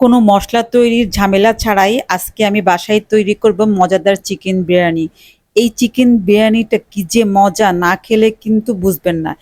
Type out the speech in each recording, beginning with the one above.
কোনো মশলা তৈরির ঝামেলা ছাড়াই আজকে আমি বাসায় তৈরি করব মজাদার চিকেন বিরিয়ানি। এই চিকেন বিরিয়ানিটা কি যে মজা না খেলে কিন্তু বুঝবেন না।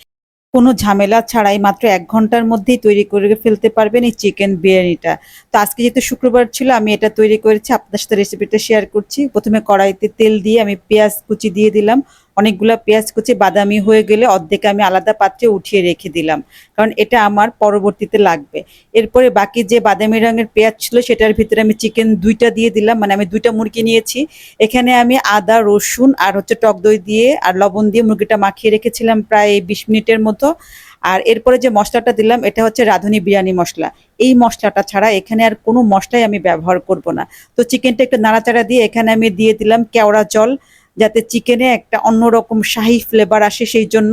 কোনো ঝামেলা ছাড়াই মাত্র এক ঘণ্টার মধ্যেই তৈরি করে ফেলতে পারবেন এই চিকেন বিরিয়ানিটা। তো আজকে যেহেতু শুক্রবার ছিল, আমি এটা তৈরি করেছি আপনার সাথে রেসিপিটা শেয়ার করছি। প্রথমে কড়াইতে তেল দিয়ে আমি পেঁয়াজ কুচি দিয়ে দিলাম। অনেকগুলো পেঁয়াজ কুচি বাদামি হয়ে গেলে অর্ধেক আমি আলাদা পাত্রে উঠিয়ে রেখে দিলাম। কারণ এটা আমার পরবর্তীতে লাগবে। এরপরে বাকি যে বাদামি রঙের পেঁয়াজ ছিল সেটার ভিতরে আমি চিকেন দুইটা দিয়ে দিলাম মানে আমি দুইটা মুরগি নিয়েছি। এখানে আমি আদা, রসুন আর হচ্ছে টক দই দিয়ে আর লবণ দিয়ে মুরগিটা মাখিয়ে রেখেছিলাম প্রায় বিশ মিনিটের মতো। আর এরপরে যে মশলাটা দিলাম, এটা হচ্ছে রাঁধুনি বিরিয়ানি মশলা। এই মশলাটা ছাড়া এখানে আর কোনো মশলাই আমি ব্যবহার করব না। তো চিকেনটা একটু নাড়াচাড়া দিয়ে এখানে আমি দিয়ে দিলাম কেওড়া জল যাতে চিকেনে একটা অন্যরকম শাহি ফ্লেভার আসে, সেই জন্য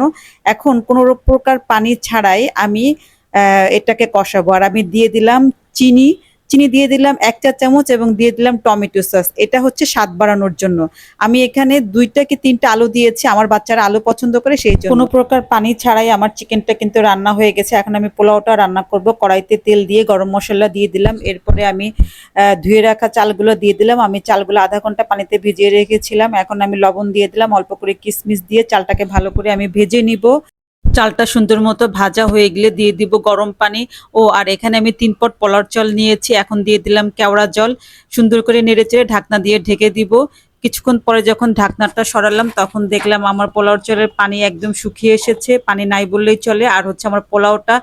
এখন কোনো প্রকার পানি ছাড়াই আমি এটাকে কষাবো। আর আমি দিয়ে দিলাম চিনি চিনি দিয়ে দিলাম এক চা চামচ এবং দিয়ে দিলাম টমেটো সস। এটা হচ্ছে স্বাদ বাড়ানোর জন্য। আমি এখানে দুইটা কি তিনটা আলু দিয়েছি, আমার বাচ্চারা আলু পছন্দ করে সেই জন্য। কোনো প্রকার পানি ছাড়াই আমার চিকেনটা কিন্তু রান্না হয়ে গেছে। এখন আমি পোলাওটা রান্না করব। কড়াইতে তেল দিয়ে গরম মশলা দিয়ে দিলাম। এরপরে আমি ধুয়ে রাখা চালগুলো দিয়ে দিলাম। আমি চালগুলো আধা ঘণ্টা পানিতে ভিজিয়ে রেখেছিলাম। এখন আমি লবণ দিয়ে দিলাম। অল্প করে কিশমিশ দিয়ে চালটাকে ভালো করে আমি ভেজে নিব। চালটা সুন্দর মতো ভাজা হয়ে গেলে দিয়ে দিব গরম পানি। ও, আর এখানে আমি তিন পট পলার জল নিয়েছি। এখন দিয়ে দিলাম কেওড়া জল। সুন্দর করে নেড়ে চেড়ে ঢাকনা দিয়ে ঢেকে দিব। কিছুক্ষণ পরে যখন ঢাকনাটা সরালাম, তখন দেখলাম আমার পোলাওর জলের পানি একদম শুকিয়ে এসেছে। পানি নাই বললেই চলে। আর হচ্ছে আমার পোলাওটা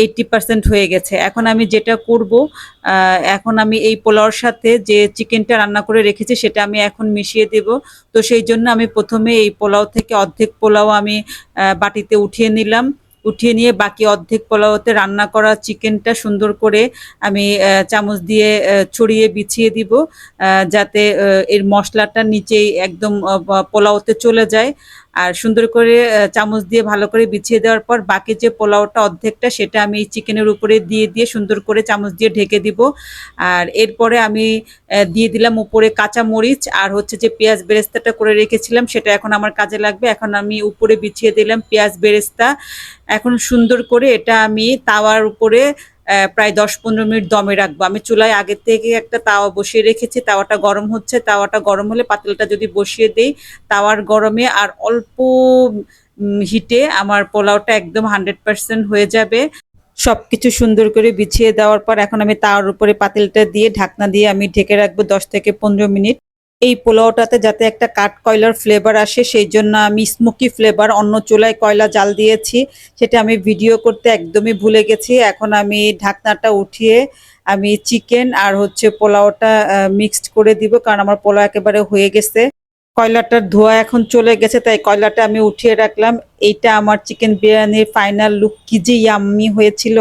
এইটটি পার্সেন্ট হয়ে গেছে। এখন আমি যেটা করব এখন আমি এই পোলাওর সাথে যে চিকেনটা রান্না করে রেখেছি, সেটা আমি এখন মিশিয়ে দেব। তো সেই জন্য আমি প্রথমে এই পোলাও থেকে অর্ধেক পোলাও আমি বাটিতে উঠিয়ে নিলাম। উঠিয়ে নিয়ে বাকি অর্ধেক পোলাওতে রান্না করা চিকেনটা সুন্দর করে আমি চামচ দিয়ে ছড়িয়ে বিছিয়ে দিব যাতে এর মশলাটা নিচেই একদম পোলাওতে চলে যায়। আর সুন্দর করে চামচ দিয়ে ভালো করে বিছিয়ে দেওয়ার পর বাকি যে পোলাওটা অর্ধেকটা সেটা আমি এই চিকেনের উপরে দিয়ে দিয়ে সুন্দর করে চামচ দিয়ে ঢেকে দিব। আর এরপরে আমি দিয়ে দিলাম উপরে কাঁচা মরিচ আর হচ্ছে যে পেঁয়াজ বেরেস্তাটা করে রেখেছিলাম, সেটা এখন আমার কাজে লাগবে। এখন আমি উপরে বিছিয়ে দিলাম পেঁয়াজ বেরেস্তা। এখন সুন্দর করে এটা আমি তাওয়ার উপরে প্রায় দশ পনেরো মিনিট দমে রাখব। আমি চুলায় আগে থেকে একটা তাওয়া বসিয়ে রেখেছি। তাওয়াটা গরম হচ্ছে। তাওয়াটা গরম হলে পাতিলটা যদি বসিয়ে দেই, তাওয়ার গরমে আর অল্প হিটে আমার পোলাওটা একদম হান্ড্রেড পার্সেন্ট হয়ে যাবে। সব কিছু সুন্দর করে বিছিয়ে দেওয়ার পর এখন আমি তাওয়ার উপরে পাতিলটা দিয়ে ঢাকনা দিয়ে আমি ঢেকে রাখব দশ থেকে পনেরো মিনিট। এই পোলাওটাতে যাতে একটা কাঠ কয়লার ফ্লেভার আসে, সেই জন্য আমি স্মোকি ফ্লেভার অন্য চুলায় কয়লা জাল দিয়েছি। সেটা আমি ভিডিও করতে একদমই ভুলে গেছি। এখন আমি ঢাকনাটা উঠিয়ে আমি চিকেন আর হচ্ছে পোলাওটা মিক্সড করে দিব, কারণ আমার পোলাও একেবারে হয়ে গেছে। কয়লাটার ধোয়া এখন চলে গেছে, তাই কয়লাটা আমি উঠিয়ে রাখলাম। এইটা আমার চিকেন বিরিয়ানির ফাইনাল লুক কি যে ইয়াম্মি হয়েছিল।